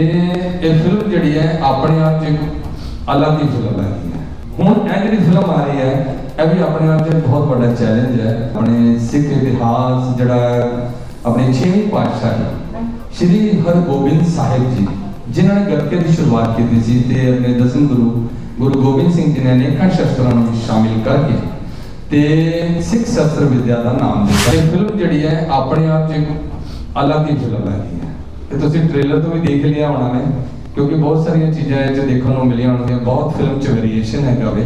ਤੇ ਇਹ ਫਿਲਮ ਜਿਹੜੀ ਹੈ ਆਪਣੇ ਆਪ 'ਚ ਅਲੱਗ ਹੀ ਫਿਲਮ ਹੈ। ਹੁਣ ਇਹ ਜਿਹੜੀ ਫਿਲਮ ਆ ਰਹੀ ਹੈ, ਇਹ ਵੀ ਆਪਣੇ ਆਪ 'ਚ ਬਹੁਤ ਵੱਡਾ ਚੈਲੰਜ ਹੈ। ਆਪਣੇ ਸਿੱਖ ਇਤਿਹਾਸ ਜਿਹੜਾ ਆਪਣੇ ਛੇਵੀਂ ਪਾਤਸ਼ਾਹ ਸ਼੍ਰੀ ਹਰਗੋਬਿੰਦ ਸਾਹਿਬ ਜੀ, ਜਿਨ੍ਹਾਂ ਨੇ ਗੱਤਕੇ ਦੀ ਸ਼ੁਰੂਆਤ ਕੀਤੀ ਸੀ ਤੇ ਆਪਣੇ ਦਸਮ ਗੁਰੂ ਗੁਰੂ ਗੋਬਿੰਦ ਸਿੰਘ ਜੀ ਨੇ ਅਨੇਕਾਂ ਸ਼ਸਤਰਾਂ ਨੂੰ ਸ਼ਾਮਿਲ ਕਰਕੇ ਤੇ ਸਿੱਖ ਸ਼ਸਤਰ ਵਿਦਿਆ ਦਾ ਨਾਮ ਦਿੱਤਾ। ਇਹ ਫਿਲਮ ਜਿਹੜੀ ਹੈ, ਆਪਣੇ ਆਪ 'ਚ ਅਲੱਗ ਹੀ ਫਿਲਮ ਹੈ। ਤੇ ਤੁਸੀਂ ਟ੍ਰੇਲਰ ਤੋਂ ਵੀ ਦੇਖ ਲਿਆ ਹੋਣਾ ਨੇ ਕਿਉਂਕਿ ਬਹੁਤ ਸਾਰੀਆਂ ਚੀਜ਼ਾਂ ਇਹ 'ਚ ਦੇਖਣ ਨੂੰ ਮਿਲੀਆਂ ਹੋਣਗੀਆਂ। ਬਹੁਤ ਫਿਲਮ 'ਚ ਵੇਰੀਏਸ਼ਨ ਹੈਗਾ ਵੇ।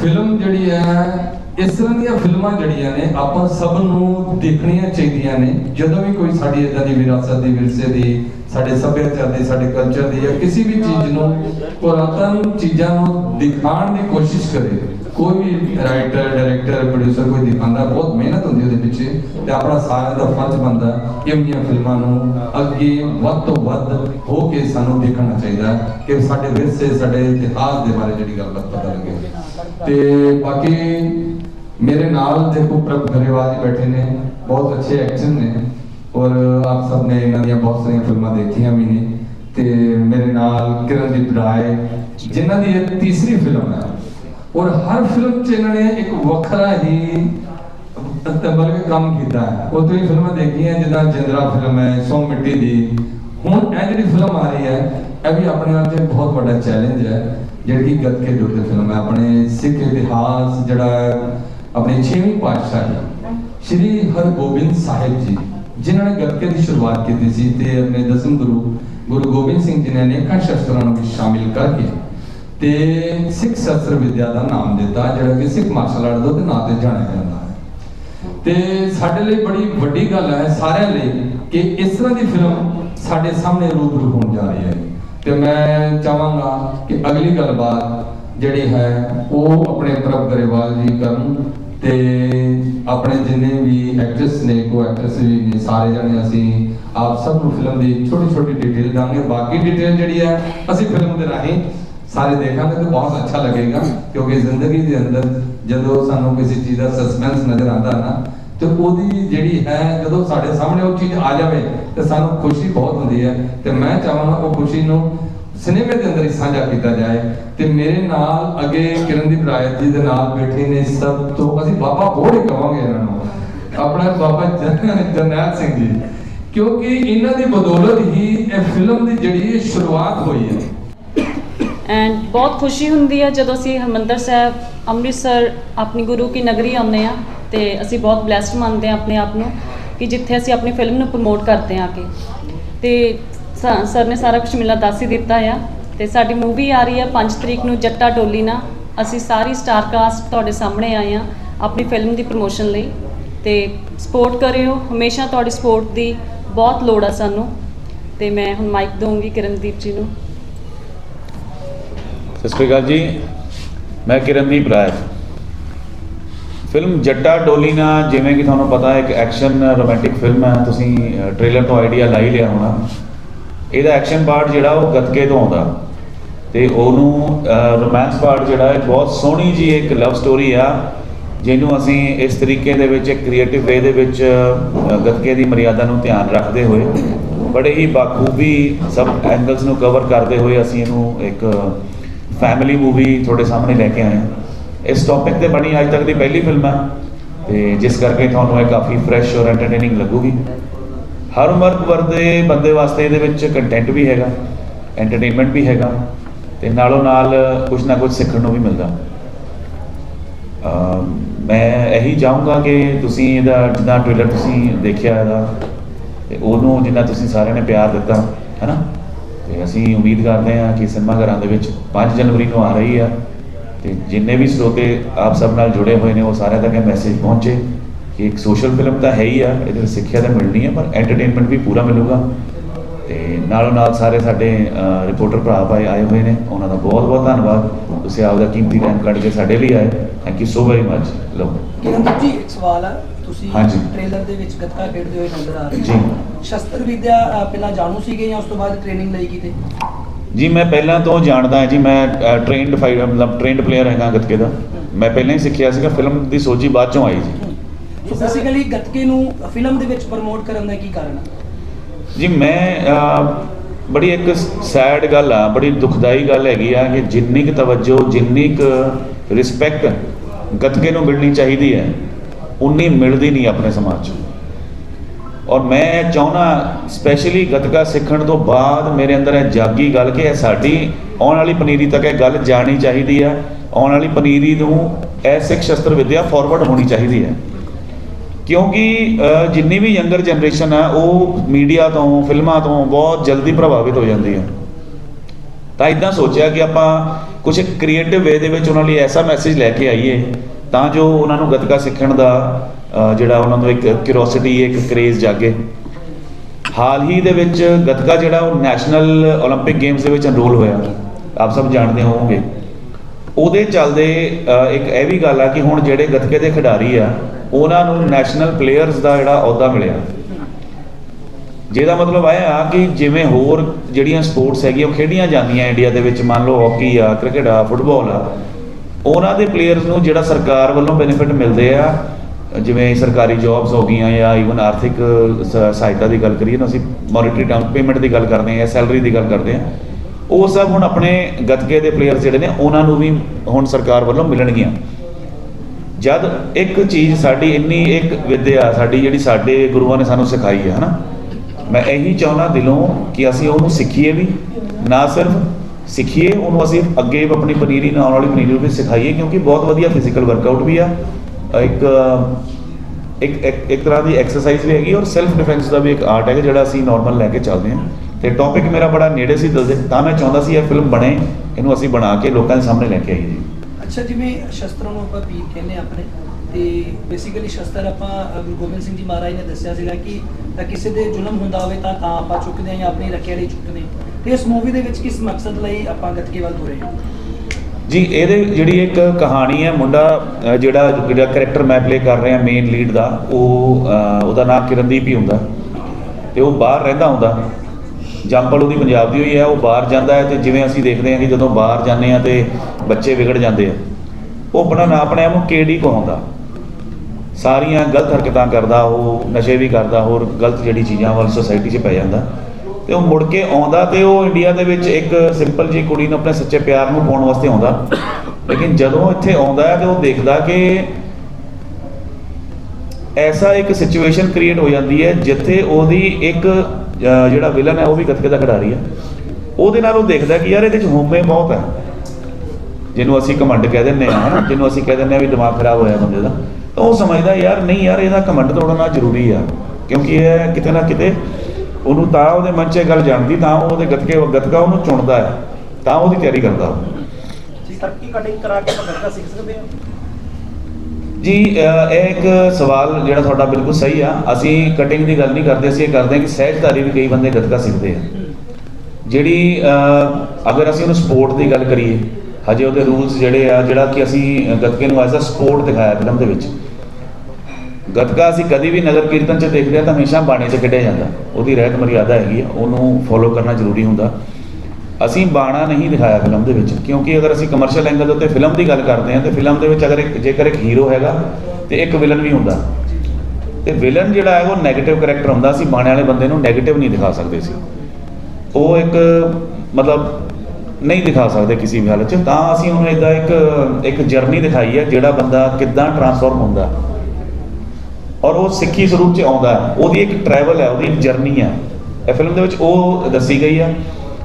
ਫਿਲਮ ਜਿਹੜੀ ਹੈ, ਇਸ ਤਰ੍ਹਾਂ ਦੀਆਂ ਫਿਲਮਾਂ ਜਿਹੜੀਆਂ ਨੇ, ਆਪਾਂ ਸਭ ਨੂੰ ਦੇਖਣੀਆਂ ਚਾਹੀਦੀਆਂ ਨੇ। ਜਦੋਂ ਵੀ ਕੋਈ ਸਾਡੀ ਇਦਾਂ ਦੀ ਵਿਰਾਸਤ ਦੀ, ਵਿਰਸੇ ਦੀ, ਸਾਡੇ ਸੱਭਿਆਚਾਰ ਦੀ, ਸਾਡੇ ਕਲਚਰ ਦੀ ਜਾਂ ਕਿਸੇ ਵੀ ਚੀਜ਼ ਨੂੰ ਪੁਰਾਤਨ ਚੀਜ਼ਾਂ ਨੂੰ ਦਿਖਾਉਣ ਦੀ ਕੋਸ਼ਿਸ਼ ਕਰੇ ਕੋਈ ਵੀ ਰਾਈਟਰ ਡਾਇਰੈਕਟਰ ਪ੍ਰੋਡਿਊਸਰ ਕੋਈ ਦਿਖਾਉਂਦਾ ਬਹੁਤ ਮਿਹਨਤ ਹੁੰਦੀ ਉਹਦੇ ਪਿੱਛੇ ਤੇ ਆਪਣਾ ਸਾਰਿਆਂ ਦਾ ਫਰਜ਼ ਬਣਦਾ ਕਿ ਇਹਨੀਆਂ ਫਿਲਮਾਂ ਨੂੰ ਅੱਗੇ ਵੱਧ ਤੋਂ ਵੱਧ ਹੋ ਕੇ ਸਾਨੂੰ ਦੇਖਣਾ ਚਾਹੀਦਾ ਕਿ ਸਾਡੇ ਵਿਰਸੇ, ਸਾਡੇ ਇਤਿਹਾਸ ਦੇ ਬਾਰੇ ਜਿਹੜੀ ਗੱਲਬਾਤ ਪਤਾ ਲੱਗੇ। ਤੇ ਬਾਕੀ ਮੇਰੇ ਨਾਲ ਦੇਖੋ ਪ੍ਰਭ ਗਰੇਵਾਲ ਜੀ ਬੈਠੇ ਨੇ, ਬਹੁਤ ਅੱਛੇ ਐਕਸ਼ਨ ਨੇ ਔਰ ਆਪ ਸਭ ਨੇ ਇਹਨਾਂ ਦੀਆਂ ਬਹੁਤ ਸਾਰੀਆਂ ਫਿਲਮਾਂ ਦੇਖੀਆਂ ਵੀ ਨੇ। ਤੇ ਮੇਰੇ ਨਾਲ ਕਿਰਨਦੀਪ ਰਾਏ, ਜਿਨ੍ਹਾਂ ਦੀ ਇਹ ਤੀਸਰੀ ਫਿਲਮ ਹੈ। ਔਰ ਹਰ ਫਿਲਮ 'ਚ ਇਹਨਾਂ ਨੇ ਇੱਕ ਵੱਖਰਾ ਹੀ ਤਬਲ ਕੰਮ ਕੀਤਾ ਹੈ। ਉਹ ਤੁਸੀਂ ਫਿਲਮਾਂ ਦੇਖੀਆਂ, ਜਿੱਦਾਂ ਜਿੰਦਰਾ ਫਿਲਮ ਹੈ ਸੋ ਮਿੱਟੀ ਦੀ। ਹੁਣ ਇਹ ਜਿਹੜੀ ਫਿਲਮ ਆ ਰਹੀ ਹੈ, ਇਹ ਵੀ ਆਪਣੇ ਆਪ 'ਚ ਬਹੁਤ ਵੱਡਾ ਚੈਲੰਜ ਹੈ, ਜਿਹੜੀ ਕਿ ਗੱਤਕੇ ਦੇ ਉੱਤੇ ਫਿਲਮ ਹੈ। ਆਪਣੇ ਸਿੱਖ ਇਤਿਹਾਸ ਜਿਹੜਾ ਆਪਣੇ ਛੇਵੀਂ ਪਾਤਸ਼ਾਹ ਸ਼੍ਰੀ ਹਰਗੋਬਿੰਦ ਸਾਹਿਬ ਜੀ, ਜਿਨ੍ਹਾਂ ਨੇ ਗੱਤਕੇ ਦੀ ਸ਼ੁਰੂਆਤ ਕੀਤੀ ਸੀ ਤੇ ਆਪਣੇ ਦਸਮ ਗੁਰੂ ਗੁਰੂ ਗੋਬਿੰਦ ਸਿੰਘ ਜੀ ਨੇ ਅਨੇਕਾਂ ਸ਼ਸਤਰਾਂ ਨੂੰ ਸ਼ਾਮਿਲ ਕਰਕੇ ਤੇ ਸਿੱਖ ਸ਼ਸਤਰ ਵਿਦਿਆ ਦਾ ਨਾਮ ਦਿੱਤਾ, ਜਿਹੜਾ ਕਿ ਸਿੱਖ ਮਾਰਸ਼ਲ ਆਰਟ ਦੇ ਨਾਂ ਤੇ ਜਾਣਿਆ ਜਾਂਦਾ ਹੈ। ਤੇ ਸਾਡੇ ਲਈ ਬੜੀ ਵੱਡੀ ਗੱਲ ਹੈ ਸਾਰਿਆਂ ਲਈ ਕਿ ਇਸ ਤਰ੍ਹਾਂ ਦੀ ਫਿਲਮ ਸਾਡੇ ਸਾਹਮਣੇ ਰੂਬਰੂ ਹੋਣ ਜਾ ਰਹੀ ਹੈ। ਤੇ ਮੈਂ ਚਾਹਾਂਗਾ ਕਿ ਅਗਲੀ ਗੱਲਬਾਤ ਜਿਹੜੀ ਹੈ, ਉਹ ਆਪਣੇ ਪ੍ਰਭ ਗਰੇਵਾਲ ਜੀ ਕਰਨ ਤੇ ਆਪਣੇ ਜਿੰਨੇ ਵੀ ਐਕਟਰਸ ਨੇ ਕੋ ਐਕਟਰਸ ਵੀ ਨੇ, ਸਾਰੇ ਜਣੇ ਅਸੀਂ ਆਪ ਸਭ ਨੂੰ ਫਿਲਮ ਦੀ ਛੋਟੀ ਛੋਟੀ ਡਿਟੇਲ ਦਾਂਗੇ। ਬਾਕੀ ਡਿਟੇਲ ਜਿਹੜੀ ਹੈ, ਅਸੀਂ ਫਿਲਮ ਦੇ ਰਾਹੀਂ ਸਾਰੇ ਦੇਖਾਂਗੇ ਤਾਂ ਬਹੁਤ ਅੱਛਾ ਲੱਗੇਗਾ, ਕਿਉਂਕਿ ਜ਼ਿੰਦਗੀ ਦੇ ਅੰਦਰ ਜਦੋਂ ਸਾਨੂੰ ਕਿਸੇ ਚੀਜ਼ ਦਾ ਸਸਪੈਂਸ ਨਜ਼ਰ ਆਉਂਦਾ ਨਾ, ਤੇ ਉਹਦੀ ਜਿਹੜੀ ਹੈ, ਜਦੋਂ ਸਾਡੇ ਸਾਹਮਣੇ ਉਹ ਚੀਜ਼ ਆ ਜਾਵੇ, ਤੇ ਸਾਨੂੰ ਖੁਸ਼ੀ ਬਹੁਤ ਹੁੰਦੀ ਹੈ। ਤੇ ਮੈਂ ਚਾਹਾਂਗਾ ਉਹ ਖੁਸ਼ੀ ਨੂੰ ਸਿਨੇਮੇ ਦੇ ਅੰਦਰ ਹੀ ਸਾਂਝਾ ਕੀਤਾ ਜਾਏ। ਤੇ ਮੇਰੇ ਨਾਲ ਅੱਗੇ ਕਿਰਨਦੀਪ ਰਾਏ ਜੀ ਦੇ ਨਾਲ ਬੈਠੇ ਨੇ ਸਭ ਤੋਂ, ਅਸੀਂ ਬਾਬਾ ਬੋੜੇ ਕਹਾਂਗੇ ਇਹਨਾਂ ਨੂੰ। ਆਪਣਾ ਬਾਬਾ ਜਰਨੈਲ ਸਿੰਘ ਜੀ। ਕਿਉਂਕਿ ਇਹਨਾਂ ਦੀ ਬਦੌਲਤ ਹੀ ਇਹ ਫਿਲਮ ਦੀ ਜਿਹੜੀ ਸ਼ੁਰੂਆਤ ਹੋਈ ਹੈ। ਐਂਡ ਬਹੁਤ ਖੁਸ਼ੀ ਹੁੰਦੀ ਹੈ ਜਦੋਂ ਅਸੀਂ ਹਰਮੰਦਰ ਸਾਹਿਬ, ਅੰਮ੍ਰਿਤਸਰ ਆਪਣੀ ਗੁਰੂ ਕੀ ਨਗਰੀ ਆਉਂਦੇ ਆ ਤੇ ਅਸੀਂ ਬਹੁਤ ਬlesed ਮੰਨਦੇ ਆ ਆਪਣੇ ਆਪ ਨੂੰ ਕਿ ਜਿੱਥੇ ਅਸੀਂ ਆਪਣੀ ਫਿਲਮ ਨੂੰ ਪ੍ਰਮੋਟ ਕਰਦੇ ਆ ਆ ਕੇ। ਤੇ ਸ- ਸਰ ਨੇ ਸਾਰਾ ਕੁਝ ਮਿਲਾ ਦੱਸ ਹੀ ਦਿੱਤਾ ਆ। ਤੇ ਸਾਡੀ ਮੂਵੀ ਆ ਰਹੀ ਹੈ 5 ਤਰੀਕ ਨੂੰ ਜੱਟਾ ਟੋਲੀ ਨਾਲ। ਅਸੀਂ ਸਾਰੀ ਸਟਾਰ ਕਾਸਟ ਤੁਹਾਡੇ ਸਾਹਮਣੇ ਆਏ ਆ ਆਪਣੀ ਫਿਲਮ ਦੀ ਪ੍ਰਮੋਸ਼ਨ ਲਈ। ਤੇ ਸਪੋਰਟ ਕਰਿਓ, ਹਮੇਸ਼ਾ ਤੁਹਾਡੀ ਸਪੋਰਟ ਦੀ ਬਹੁਤ ਲੋੜ ਆ ਸਾਨੂੰ। ਤੇ ਮੈਂ ਹੁਣ ਮਾਈਕ ਦਊਂਗੀ ਕਿਰਨਦੀਪ ਜੀ ਨੂੰ। ਸਤਿ ਸ਼੍ਰੀ ਅਕਾਲ ਜੀ। ਮੈਂ ਕਿਰਨਦੀਪ ਰਾਏ। ਫਿਲਮ ਜੱਟਾ ਡੋਲੀਨਾ ਜਿਵੇਂ ਕਿ ਤੁਹਾਨੂੰ ਪਤਾ ਹੈ ਇੱਕ ਐਕਸ਼ਨ ਰੋਮਾਂਟਿਕ ਫਿਲਮ ਹੈ। ਤੁਸੀਂ ਟ੍ਰੇਲਰ ਤੋਂ ਆਈਡੀਆ ਲਾਈ ਲਿਆ ਹੋਣਾ। ਇਹਦਾ ਐਕਸ਼ਨ ਪਾਰਟ ਜਿਹੜਾ ਉਹ ਗੱਤਕੇ ਤੋਂ ਆਉਂਦਾ। ਤੇ ਉਹਨੂੰ ਰੋਮਾਂਸ ਪਾਰਟ ਜਿਹੜਾ ਹੈ ਬਹੁਤ ਸੋਹਣੀ ਜੀ ਇੱਕ ਲਵ ਸਟੋਰੀ ਆ, ਜਿਹਨੂੰ ਅਸੀਂ ਇਸ ਤਰੀਕੇ ਦੇ ਵਿੱਚ, ਇੱਕ ਕ੍ਰੀਏਟਿਵ ਵੇ ਦੇ ਵਿੱਚ ਗੱਤਕੇ ਦੀ ਮਰਿਆਦਾ ਨੂੰ ਧਿਆਨ ਰੱਖਦੇ ਹੋਏ, ਬੜੇ ਹੀ ਬਾਖੂਬੀ ਸਭ ਐਂਗਲਸ ਨੂੰ ਕਵਰ ਕਰਦੇ ਹੋਏ ਅਸੀਂ ਇਹਨੂੰ ਇੱਕ ਫੈਮਿਲੀ ਮੂਵੀ ਤੁਹਾਡੇ ਸਾਹਮਣੇ ਲੈ ਕੇ ਆਏ ਹਾਂ। ਇਸ ਟੌਪਿਕ ਤੇ ਬਣੀ ਅੱਜ ਤੱਕ ਦੀ ਪਹਿਲੀ ਫਿਲਮ ਹੈ ਤੇ ਜਿਸ ਕਰਕੇ ਤੁਹਾਨੂੰ ਇਹ ਕਾਫੀ ਫਰੈਸ਼ ਔਰ ਐਂਟਰਟੇਨਿੰਗ ਲੱਗੂਗੀ। ਹਰ ਉਮਰ ਵਰਗ ਦੇ ਬੰਦੇ ਵਾਸਤੇ ਇਹਦੇ ਵਿੱਚ ਕੰਟੈਂਟ ਵੀ ਹੈਗਾ ਐਂਟਰਟੇਨਮੈਂਟ ਵੀ ਹੈਗਾ, ਤੇ ਨਾਲੋਂ ਨਾਲ ਕੁਝ ਨਾ ਕੁਝ ਸਿੱਖਣ ਨੂੰ ਵੀ ਮਿਲਦਾ। ਮੈਂ ਇਹੀ ਚਾਹੂੰਗਾ ਕਿ ਤੁਸੀਂ ਇਹਦਾ ਜਿੰਨਾ ਟ੍ਰੇਲਰ ਤੁਸੀਂ ਦੇਖਿਆ ਇਹਦਾ, ਤੇ ਉਹਨੂੰ ਜਿੰਨਾ ਤੁਸੀਂ ਸਾਰਿਆਂ ਨੇ ਪਿਆਰ ਦਿੱਤਾ, ਹੈਨਾ? ਤੇ ਅਸੀਂ ਉਮੀਦ ਕਰਦੇ ਹਾਂ ਕਿ ਸਿਨੇਮਾ ਘਰਾਂ ਦੇ ਵਿੱਚ 5 ਜਨਵਰੀ ਨੂੰ ਆ ਰਹੀ ਆ ਤੇ ਜਿੰਨੇ ਵੀ ਸਰੋਤੇ ਆਪ ਸਭ ਨਾਲ ਜੁੜੇ ਹੋਏ ਨੇ ਉਹ ਸਾਰਿਆਂ ਤੱਕ ਇਹ ਮੈਸੇਜ ਪਹੁੰਚੇ ਕਿ ਇੱਕ ਸੋਸ਼ਲ ਫਿਲਮ ਤਾਂ ਹੈ ਹੀ ਆ ਇਹਦੇ ਵਿੱਚ ਸਿੱਖਿਆ ਤਾਂ ਮਿਲਣੀ ਹੈ ਪਰ ਐਂਟਰਟੇਨਮੈਂਟ ਵੀ ਪੂਰਾ ਮਿਲੂਗਾ। ਤੇ ਨਾਲੋਂ ਨਾਲ ਸਾਰੇ ਸਾਡੇ ਰਿਪੋਰਟਰ ਭਰਾ ਭਾਈ ਆਏ ਹੋਏ ਨੇ ਉਹਨਾਂ ਦਾ ਬਹੁਤ ਬਹੁਤ ਧੰਨਵਾਦ। ਤੁਸੀਂ ਆਪਦਾ ਕੀਮਤੀ ਟਾਈਮ ਕੱਢ ਕੇ ਸਾਡੇ ਲਈ ਆਏ। Thank you so very much ਲੋ ਕਿਰਨਦੀਪ ਜੀ ਇੱਕ ਸਵਾਲ ਆ ਤੁਸੀਂ। ਟ੍ਰੇਲਰ ਦੇ ਵਿੱਚ ਗੱਤਕਾ ਖੇਡਦੇ ਹੋਏ ਨਜ਼ਰ ਆ ਰਹੇ ਜੀ। ਸ਼ਸਤਰ ਵਿਦਿਆ ਅ, ਪਹਿਲਾਂ ਜਾਣੂ ਸੀਗੇ ਜਾਂ ਉਸ ਤੋਂ ਬਾਅਦ ਟ੍ਰੇਨਿੰਗ ਲਈ ਕਿਤੇ? ਜੀ ਮੈਂ ਪਹਿਲਾਂ ਤੋਂ ਜਾਣਦਾ ਹਾਂ ਜੀ ਮੈਂ ਟ੍ਰੇਨਡ ਫਾਈਟ ਮਤਲਬ ਟ੍ਰੇਨਡ ਪਲੇਅਰ ਹੈਗਾ ਗੱਤਕੇ ਦਾ। ਮੈਂ ਪਹਿਲਾਂ ਹੀ ਸਿੱਖਿਆ ਸੀਗਾ ਫਿਲਮ ਦੀ ਸੋਚੀ ਬਾਅਦ ਚੋਂ ਆਈ ਜੀ। ਸੋ ਬੇਸਿਕਲੀ ਗੱਤਕੇ ਨੂੰ ਫਿਲਮ ਦੇ ਵਿੱਚ ਪ੍ਰਮੋਟ ਕਰਨ ਦਾ ਕੀ ਕਾਰਨ ਹੈ ਜੀ ਮੈਂ ਅਹ, ਬੜੀ ਇੱਕ ਸੈਡ ਗੱਲ ਆ ਬੜੀ ਦੁਖਦਾਈ ਗੱਲ ਹੈਗੀ ਆ ਕਿ ਜਿੰਨੀ ਕੁ ਤਵੱਜੋ ਜਿੰਨੀ ਕੁ ਰਿਸਪੈਕਟ ਗੱਤਕੇ ਨੂੰ ਮਿਲਣੀ ਚਾਹੀਦੀ ਹੈ ਉਨੀ ਮਿਲਦੀ ਨਹੀਂ ਆਪਣੇ ਸਮਾਜ 'ਚ। ਔਰ ਮੈਂ ਚਾਹੁੰਦਾ ਸਪੈਸ਼ਲੀ ਗੱਤਕਾ ਸਿੱਖਣ ਤੋਂ ਬਾਅਦ ਮੇਰੇ ਅੰਦਰ ਇਹ ਜਾਗੀ ਗੱਲ ਕਿ ਇਹ ਸਾਡੀ ਆਉਣ ਵਾਲੀ ਪਨੀਰੀ ਤੱਕ ਇਹ ਗੱਲ ਜਾਣੀ ਚਾਹੀਦੀ ਹੈ ਆਉਣ ਵਾਲੀ ਪਨੀਰੀ ਨੂੰ ਇਹ ਸਿੱਖ ਸ਼ਸਤਰ ਵਿਦਿਆ ਫਾਰਵਰਡ ਹੋਣੀ ਚਾਹੀਦੀ ਹੈ। ਕਿਉਂਕਿ ਜਿੰਨੀ ਵੀ ਯੰਗਰ ਜਨਰੇਸ਼ਨ ਹੈ ਉਹ ਮੀਡੀਆ ਤੋਂ, ਫਿਲਮਾਂ ਤੋਂ ਬਹੁਤ ਜਲਦੀ ਪ੍ਰਭਾਵਿਤ ਹੋ ਜਾਂਦੀ ਹੈ ਤਾਂ ਇਦਾਂ ਸੋਚਿਆ ਕਿ ਆਪਾਂ ਕੁਝ ਕ੍ਰੀਏਟਿਵ ਵੇ ਦੇ ਵਿੱਚ ਉਹਨਾਂ ਲਈ ਐਸਾ ਮੈਸੇਜ ਲੈ ਕੇ ਆਈਏ ਤਾਂ ਜੋ ਉਹਨਾਂ ਨੂੰ ਗੱਤਕਾ ਸਿੱਖਣ ਦਾ ਅ, ਜਿਹੜਾ ਉਹਨਾਂ ਨੂੰ ਇੱਕ ਕਿਉਰਿਓਸਿਟੀ ਇੱਕ ਕ੍ਰੇਜ਼ ਜਾਗੇ ਹਾਲ ਹੀ ਦੇ ਵਿੱਚ ਗੱਤਕਾ ਜਿਹੜਾ ਉਹ ਨੈਸ਼ਨਲ 올림픽 ਗੇਮਸ ਦੇ ਵਿੱਚ ਐਨਰੋਲ ਹੋਇਆ ਆਪ ਸਭ ਜਾਣਦੇ ਹੋਵੋਗੇ ਉਹਦੇ ਚੱਲਦੇ ਅ, ਇੱਕ ਇਹ ਵੀ ਗੱਲ ਆ ਕਿ ਹੁਣ ਜਿਹੜੇ ਗੱਤਕੇ ਦੇ ਖਿਡਾਰੀ ਆ ਉਹਨਾਂ ਨੂੰ ਨੈਸ਼ਨਲ ਪਲੇਅਰਸ ਦਾ ਜਿਹੜਾ ਅਹੁਦਾ ਮਿਲਿਆ ਜਿਹਦਾ ਮਤਲਬ ਇਹ ਆ ਕਿ ਜਿਵੇਂ ਹੋਰ ਜਿਹੜੀਆਂ ਸਪੋਰਟਸ ਹੈਗੀਆਂ ਉਹ ਖੇਡੀਆਂ ਜਾਂਦੀਆਂ ਇੰਡੀਆ ਦੇ ਵਿੱਚ ਮੰਨ ਲਓ ਹਾਕੀ ਆ ਕ੍ਰਿਕਟ ਆ ਫੁੱਟਬਾਲ ਆ ਉਹਨਾਂ ਦੇ ਪਲੇਅਰਸ ਨੂੰ ਜਿਹੜਾ ਸਰਕਾਰ ਵੱਲੋਂ ਬੈਨੀਫਿਟ ਮਿਲਦੇ ਆ, ਜਿਵੇਂ ਸਰਕਾਰੀ ਜੌਬਸ ਹੋ ਗਈਆਂ ਜਾਂ ਈਵਨ ਆਰਥਿਕ ਸ- ਸਹਾਇਤਾ ਦੀ ਗੱਲ ਕਰੀਏ ਨਾ ਅਸੀਂ ਮੋਨਿਟਰੀ ਡਾਊਨ ਪੇਮੈਂਟ ਦੀ ਗੱਲ ਕਰਦੇ ਆ ਸੈਲਰੀ ਦੀ ਗੱਲ ਕਰਦੇ ਆ ਉਹ ਸਭ ਹੁਣ ਆਪਣੇ ਗੱਤਕੇ ਦੇ ਪਲੇਅਰ ਜਿਹੜੇ ਨੇ ਉਹਨਾਂ ਨੂੰ ਵੀ ਹੁਣ ਸਰਕਾਰ ਵੱਲੋਂ ਮਿਲਣਗੀਆਂ। ਜਦ ਇੱਕ ਚੀਜ਼ ਸਾਡੀ ਇੰਨੀ ਇੱਕ ਵਿਦਿਆ, ਸਾਡੀ ਜਿਹੜੀ ਸਾਡੇ ਗੁਰੂਆਂ ਨੇ ਸਾਨੂੰ ਸਿਖਾਈ ਹੈ ਹਨਾ, ਮੈਂ ਇਹੀ ਚਾਹੁੰਦਾ ਦਿਲੋਂ ਕਿ ਅਸੀਂ ਉਹਨੂੰ ਸਿੱਖੀਏ ਵੀ, ਨਾ ਸਿਰਫ ਸਿੱਖੀਏ, ਉਹਨੂੰ ਅਸੀਂ ਅੱਗੇ ਆਪਣੀ ਪਨੀਰੀ ਨਾਲ ਆਉਣ ਵਾਲੀ ਪਨੀਰੀ ਨੂੰ ਵੀ ਸਿਖਾਈਏ, ਕਿਉਂਕਿ ਬਹੁਤ ਵਧੀਆ ਫਿਜ਼ੀਕਲ ਵਰਕਆਊਟ ਵੀ ਆ। ਇੱਕ ਇੱਕ ਇੱਕ ਇੱਕ ਤਰ੍ਹਾਂ ਦੀ ਐਕਸਰਸਾਈਜ਼ ਵੀ ਹੈਗੀ ਔਰ ਸੈਲਫ ਡਿਫੈਂਸ ਦਾ ਵੀ ਇੱਕ ਆਰਟ ਹੈਗਾ ਜਿਹੜਾ ਅਸੀਂ ਨਾਰਮਲ ਲੈ ਕੇ ਚੱਲਦੇ ਹਾਂ। ਤੇ ਟੌਪਿਕ ਮੇਰਾ ਬੜਾ ਨੇੜੇ ਸੀ ਦਿਲ ਦੇ ਤਾਂ ਮੈਂ ਚਾਹੁੰਦਾ ਸੀ ਇਹ ਫਿਲਮ ਬਣੇ, ਇਹਨੂੰ ਅਸੀਂ ਬਣਾ ਕੇ ਲੋਕਾਂ ਦੇ ਸਾਹਮਣੇ ਲੈ ਕੇ ਆਈਏ। ਜੀ ਅੱਛਾ, ਜਿਵੇਂ ਸ਼ਸਤਰਾਂ ਨੂੰ ਆਪਾਂ ਪੀਰ ਕਹਿੰਦੇ ਹਾਂ ਆਪਣੇ ਤੇ ਬੇਸਿਕਲੀ ਸ਼ਸਤਰ ਆਪਾਂ ਗੁਰੂ ਗੋਬਿੰਦ ਸਿੰਘ ਜੀ ਮਹਾਰਾਜ ਨੇ ਦੱਸਿਆ ਸੀਗਾ ਕਿ ਤਾਂ ਕਿਸੇ ਦੇ ਜ਼ੁਲਮ ਹੁੰਦਾ ਹੋਵੇ ਤਾਂ ਤਾਂ ਆਪਾਂ ਚੁੱਕਦੇ ਹਾਂ ਜਾਂ ਆਪਣੀ ਰੱਖਿਆ ਲਈ ਚੁੱਕਦੇ ਤੇ ਇਸ ਮੂਵੀ ਦੇ ਵਿੱਚ ਕਿਸ ਮਕਸਦ ਲਈ ਆਪਾਂ ਗੱਤਕੇ ਵੱਲ ਤੁਰੇ ਹਾਂ? ਜੀ, ਇਹਦੇ ਜਿਹੜੀ ਇੱਕ ਕਹਾਣੀ ਹੈ, ਮੁੰਡਾ ਜਿਹੜਾ ਜਿਹੜਾ ਕੈਰੈਕਟਰ ਮੈਂ ਪਲੇ ਕਰ ਰਿਹਾ ਮੇਨ ਲੀਡ ਦਾ, ਉਹ ਉਹਦਾ ਨਾਮ ਕਿਰਨਦੀਪ ਹੀ ਹੁੰਦਾ। ਤੇ ਉਹ ਬਾਹਰ ਰਹਿੰਦਾ ਹੁੰਦਾ। ਜੰਪਲ ਉਹਦੀ ਪੰਜਾਬ ਦੀ ਹੋਈ ਹੈ, ਉਹ ਬਾਹਰ ਜਾਂਦਾ ਹੈ ਤੇ ਜਿਵੇਂ ਅਸੀਂ ਦੇਖਦੇ ਹਾਂ ਕਿ ਜਦੋਂ ਬਾਹਰ ਜਾਂਦੇ ਆ ਤੇ ਬੱਚੇ ਵਿਗੜ ਜਾਂਦੇ ਆ। ਉਹ ਆਪਣਾ ਨਾਂ ਆਪਣੇ ਆਪ ਨੂੰ ਕੇਡੀ ਕਹਾਉਂਦਾ। ਸਾਰੀਆਂ ਗਲਤ ਹਰਕਤਾਂ ਕਰਦਾ ਉਹ, ਨਸ਼ੇ ਵੀ ਕਰਦਾ, ਹੋਰ ਗਲਤ ਜਿਹੜੀ ਚੀਜ਼ਾਂ ਵੱਲ ਸੋਸਾਇਟੀ 'ਚ ਪੈ ਜਾਂਦਾ। ਤੇ ਉਹ ਮੁੜ ਕੇ ਆਉਂਦਾ ਤੇ ਉਹ ਇੰਡੀਆ ਦੇ ਵਿੱਚ ਇੱਕ ਸਿੰਪਲ ਜੀ ਕੁੜੀ ਨੂੰ ਆਪਣੇ ਸੱਚੇ ਪਿਆਰ ਨੂੰ ਪਾਉਣ ਵਾਸਤੇ ਆਉਂਦਾ। ਲੇਕਿਨ ਜਦੋਂ ਇੱਥੇ ਆਉਂਦਾ ਹੈ ਤੇ ਉਹ ਦੇਖਦਾ ਕਿ ਐਸਾ ਇੱਕ ਸਿਚੁਏਸ਼ਨ ਕ੍ਰੀਏਟ ਹੋ ਜਾਂਦੀ ਹੈ ਜਿੱਥੇ ਉਹਦੀ ਇੱਕ ਜਿਹੜਾ ਵਿਲਨ ਹੈ ਉਹ ਵੀ ਗੱਤਕੇ ਦਾ ਖਿਡਾਰੀ ਹੈ। ਉਹਦੇ ਨਾਲ ਉਹ ਦੇਖਦਾ ਕਿ ਯਾਰ ਇਹਦੇ ਵਿੱਚ ਹੋਮੇ ਬਹੁਤ ਹੈ। ਜਿਹਨੂੰ ਅਸੀਂ ਕਮੰਡ ਕਹਿ ਦਿੰਦੇ ਆ ਜਿਹਨੂੰ ਅਸੀਂ ਕਹਿ ਦਿੰਦੇ ਆ ਵੀ ਦਿਮਾਗ ਖਰਾਬ ਹੋਇਆ ਬੰਦੇ ਦਾ। ਤਾਂ ਉਹ ਸਮਝਦਾ ਯਾਰ ਨਹੀਂ ਯਾਰ ਇਹਦਾ ਕਮੰਡ ਤੋੜਨਾ ਜ਼ਰੂਰੀ ਆ। ਕਿਉਂਕਿ ਇਹ ਕਿਤੇ ਨਾ ਕਿਤੇ ਉਹਨੂੰ ਤਾਂ ਉਹਦੇ ਮਨ 'ਚ ਇਹ ਗੱਲ ਜਾਣਦੀ ਤਾਂ ਉਹ ਉਹਦੇ ਗੱਤਕੇ ਗੱਤਕਾ ਉਹਨੂੰ ਚੁਣਦਾ ਹੈ ਤਾਂ ਉਹਦੀ ਤਿਆਰੀ ਕਰਦਾ ਉਹ। ਤਰੱਕੀ ਕਟਿੰਗ ਕਰਾ ਕੇ ਗੱਤਕਾ ਸਿੱਖ ਸਕਦੇ ਹਾਂ? ਜੀ ਇਹ ਇੱਕ ਸਵਾਲ ਜਿਹੜਾ ਤੁਹਾਡਾ ਬਿਲਕੁਲ ਸਹੀ ਆ। ਅਸੀਂ ਕਟਿੰਗ ਦੀ ਗੱਲ ਨਹੀਂ ਕਰਦੇ ਅਸੀਂ ਇਹ ਕਰਦੇ ਹਾਂ ਕਿ ਸਹਿਜਧਾਰੀ ਵੀ ਕਈ ਬੰਦੇ ਗੱਤਕਾ ਸਿੱਖਦੇ ਆ। ਜਿਹੜੀ ਅਗਰ ਅਸੀਂ ਉਹਨੂੰ ਸਪੋਰਟ ਦੀ ਗੱਲ ਕਰੀਏ ਹਜੇ ਉਹਦੇ ਰੂਲਸ ਜਿਹੜੇ ਆ, ਜਿਹੜਾ ਕਿ ਅਸੀਂ ਗੱਤਕੇ ਨੂੰ ਐਜ਼ ਅ ਸਪੋਰਟ ਦਿਖਾਇਆ ਫਿਲਮ ਦੇ ਵਿੱਚ। ਗੱਤਕਾ ਅਸੀਂ ਕਦੀ ਵੀ ਨਗਰ ਕੀਰਤਨ 'ਚ ਦੇਖਦੇ ਆ ਤਾਂ ਹਮੇਸ਼ਾ ਬਾਣੇ 'ਚ ਖੇਡਿਆ ਜਾਂਦਾ। ਉਹਦੀ ਰਹਿਤ ਮਰਿਆਦਾ ਹੈਗੀ ਆ, ਉਹਨੂੰ ਫੋਲੋ ਕਰਨਾ ਜ਼ਰੂਰੀ ਹੁੰਦਾ। ਅਸੀਂ ਬਾਣਾ ਨਹੀਂ ਦਿਖਾਇਆ ਫਿਲਮ ਦੇ ਵਿੱਚ, ਕਿਉਂਕਿ ਅਗਰ ਅਸੀਂ ਕਮਰਸ਼ੀਅਲ ਐਂਗਲ ਦੇ ਉੱਤੇ ਫਿਲਮ ਦੀ ਗੱਲ ਕਰਦੇ ਹਾਂ, ਤੇ ਫਿਲਮ ਦੇ ਵਿੱਚ ਅਗਰ ਇੱਕ, ਜੇਕਰ ਇੱਕ ਹੀਰੋ ਹੈਗਾ, ਤੇ ਇੱਕ ਵਿਲਨ ਵੀ ਹੁੰਦਾ। ਤੇ ਵਿਲਨ ਜਿਹੜਾ ਹੈ, ਉਹ 네ਗੇਟਿਵ ਕੈਰੈਕਟਰ ਹੁੰਦਾ। ਸੀ ਬਾਣੇ ਵਾਲੇ ਬੰਦੇ ਨੂੰ 네ਗੇਟਿਵ ਨਹੀਂ ਦਿਖਾ ਸਕਦੇ ਸੀ। ਉਹ ਇੱਕ, ਮਤਲਬ ਨਹੀਂ ਦਿਖਾ ਸਕਦੇ ਕਿਸੇ ਵੀ ਹਾਲਤ 'ਚ। ਤਾਂ ਅਸੀਂ ਉਹਨੂੰ ਇਦਾਂ ਇੱਕ ਇੱਕ ਜਰਨੀ ਦਿਖਾਈ ਹੈ ਜਿਹੜਾ ਬੰਦਾ ਕਿੱਦਾਂ ਟਰਾਂਸਫਾਰਮ ਹੁੰਦਾ। ਔਰ ਉਹ ਸਿੱਖੀ ਸਰੂਪ 'ਚ ਆਉਂਦਾ। ਉਹਦੀ ਇੱਕ ਟਰੈਵਲ ਹੈ ਉਹਦੀ ਇੱਕ ਜਰਨੀ ਹੈ। ਇਹ ਫਿਲਮ ਦੇ ਵਿੱਚ ਉਹ ਦੱਸੀ ਗਈ ਹੈ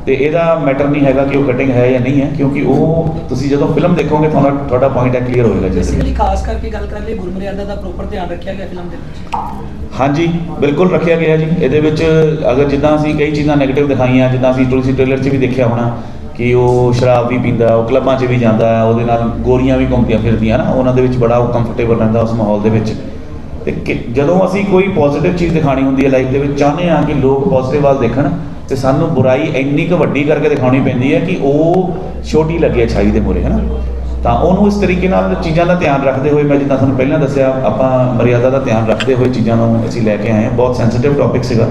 ਤੇ ਇਹਦਾ ਮੈਟਰ ਨਹੀਂ ਹੈਗਾ ਕਿ ਉਹ ਕਟਿੰਗ ਹੈ ਜਾਂ ਨਹੀਂ ਹੈ ਕਿਉਂਕਿ ਉਹ ਤੁਸੀਂ ਜਦੋਂ ਫਿਲਮ ਦੇਖੋਗੇ ਤੁਹਾਨੂੰ ਤੁਹਾਡਾ ਪੁਆਇੰਟ ਹੈ ਕਲੀਅਰ ਹੋਏਗਾ ਜੀ ਖਾਸ ਕਰਕੇ ਗੱਲ ਕਰਾਂਗੇ ਗੁਰਮਰਿਆਦਾ ਦਾ ਪ੍ਰੋਪਰ ਧਿਆਨ ਰੱਖਿਆ ਗਿਆ ਫਿਲਮ ਦੇ ਵਿੱਚ। ਹਾਂਜੀ ਬਿਲਕੁਲ ਰੱਖਿਆ ਗਿਆ ਜੀ। ਇਹਦੇ ਵਿੱਚ ਅਗਰ ਜਿੱਦਾਂ ਅਸੀਂ ਕਈ ਚੀਜ਼ਾਂ 네ਗੇਟਿਵ ਦਿਖਾਈਆਂ ਜਿੱਦਾਂ ਅਸੀਂ ਤੁਲਸੀ ਟ੍ਰੇਲਰ 'ਚ ਵੀ ਦੇਖਿਆ ਹੋਣਾ ਕਿ ਉਹ ਸ਼ਰਾਬ ਵੀ ਪੀਂਦਾ, ਉਹ ਕਲੱਬਾਂ 'ਚ ਵੀ ਜਾਂਦਾ ਉਹਦੇ ਨਾਲ ਗੋਰੀਆਂ ਵੀ ਘੁੰਮਦੀਆਂ ਫਿਰਦੀਆਂ ਨਾ, ਉਹਨਾਂ ਦੇ ਵਿੱਚ ਬੜਾ ਉਹ ਕੰਫਰਟੇਬਲ ਰਹਿੰਦਾ ਉਸ ਮਾਹੌਲ ਦੇ ਵਿੱਚ। ਤੇ ਕਿ- ਜਦੋਂ ਅਸੀਂ ਕੋਈ ਪੋਜ਼ਿਟਿਵ ਚੀਜ਼ ਦਿਖਾਣੀ ਹੁੰਦੀ ਹੈ ਲਾਈਫ ਦੇ ਵਿੱਚ, ਚਾਹੁੰਦੇ ਹਾਂ ਕਿ ਲੋਕ ਪੋਜ਼ਿਟਿਵ ਵੱਲ ਦੇਖਣ, ਤੇ ਸਾਨੂੰ ਬੁਰਾਈ ਇੰਨੀ ਕੁ ਵੱਡੀ ਕਰਕੇ ਦਿਖਾਉਣੀ ਪੈਂਦੀ ਹੈ ਕਿ ਉਹ ਛੋਟੀ ਲੱਗੇ ਅੱਛਾਈ ਦੇ ਮੂਹਰੇ ਹੈ ਨਾ ਤਾਂ ਉਹਨੂੰ ਇਸ ਤਰੀਕੇ ਨਾਲ ਚੀਜ਼ਾਂ ਦਾ ਧਿਆਨ ਰੱਖਦੇ ਹੋਏ, ਮੈਂ ਜਿੱਦਾਂ ਤੁਹਾਨੂੰ ਪਹਿਲਾਂ ਦੱਸਿਆ, ਆਪਾਂ ਮਰਿਆਦਾ ਦਾ ਧਿਆਨ ਰੱਖਦੇ ਹੋਏ ਚੀਜ਼ਾਂ ਨੂੰ ਅਸੀਂ ਲੈ ਕੇ ਆਏ ਹਾਂ, ਬਹੁਤ ਸੈਂਸਿਟਿਵ ਟੌਪਿਕ ਸੀਗਾ।